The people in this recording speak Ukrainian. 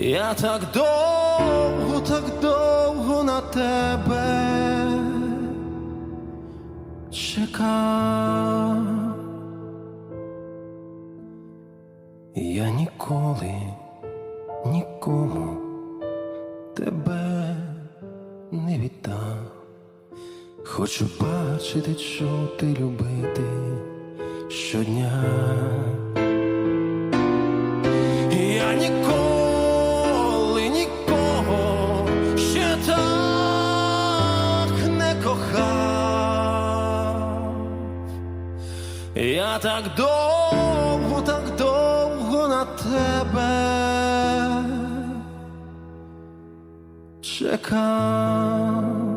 Я так довго, так довго на тебе чекав. Я ніколи нікому тебе не віддам. Хочу бачити, чути, любити щодня. Я ніколи так не кохав. Я так довго, так довго на тебе чекав.